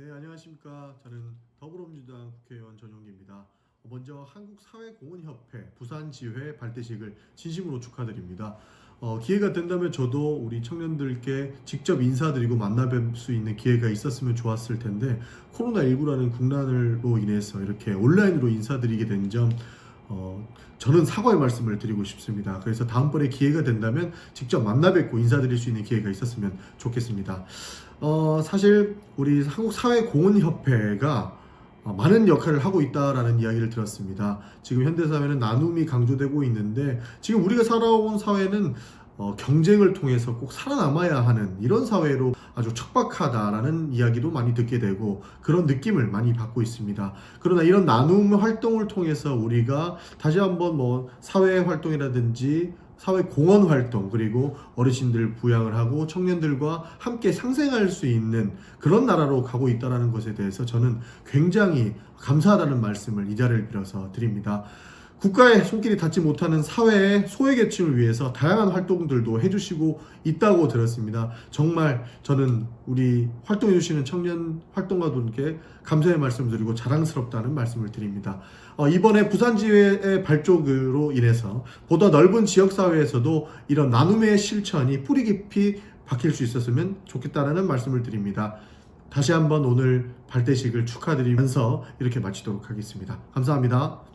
네, 안녕하십니까. 저는 더불어민주당 국회의원 전용기입니다. 먼저 한국사회공헌협회 부산지회 발대식을 진심으로 축하드립니다. 어, 기회가 된다면 저도 우리 청년들께 직접 인사드리고 만나뵐 수 있는 기회가 있었으면 좋았을 텐데 코로나19라는 국난으로 인해서 이렇게 온라인으로 인사드리게 된점 어, 저는 사과의 말씀을 드리고 싶습니다. 그래서 다음번에 기회가 된다면 직접 만나 뵙고 인사드릴 수 있는 기회가 있었으면 좋겠습니다. 어, 사실 우리 한국사회공헌협회가 어, 많은 역할을 하고 있다라는 이야기를 들었습니다. 지금 현대 사회는 나눔이 강조되고 있는데 지금 우리가 살아온 사회는 어, 경쟁을 통해서 꼭 살아남아야 하는 이런 사회로 아주 척박하다라는 이야기도 많이 듣게 되고 그런 느낌을 많이 받고 있습니다. 그러나 이런 나눔 활동을 통해서 우리가 다시 한번 뭐 사회 활동이라든지 사회 공헌 활동 그리고 어르신들 부양을 하고 청년들과 함께 상생할 수 있는 그런 나라로 가고 있다는 것에 대해서 저는 굉장히 감사하다는 말씀을 이 자리를 빌어서 드립니다. 국가의 손길이 닿지 못하는 사회의 소외계층을 위해서 다양한 활동들도 해주시고 있다고 들었습니다. 정말 저는 우리 활동해주시는 청년 활동가분께 감사의 말씀을 드리고 자랑스럽다는 말씀을 드립니다. 어, 이번에 부산지회의 발족으로 인해서 보다 넓은 지역사회에서도 이런 나눔의 실천이 뿌리 깊이 박힐 수 있었으면 좋겠다는 말씀을 드립니다. 다시 한번 오늘 발대식을 축하드리면서 이렇게 마치도록 하겠습니다. 감사합니다.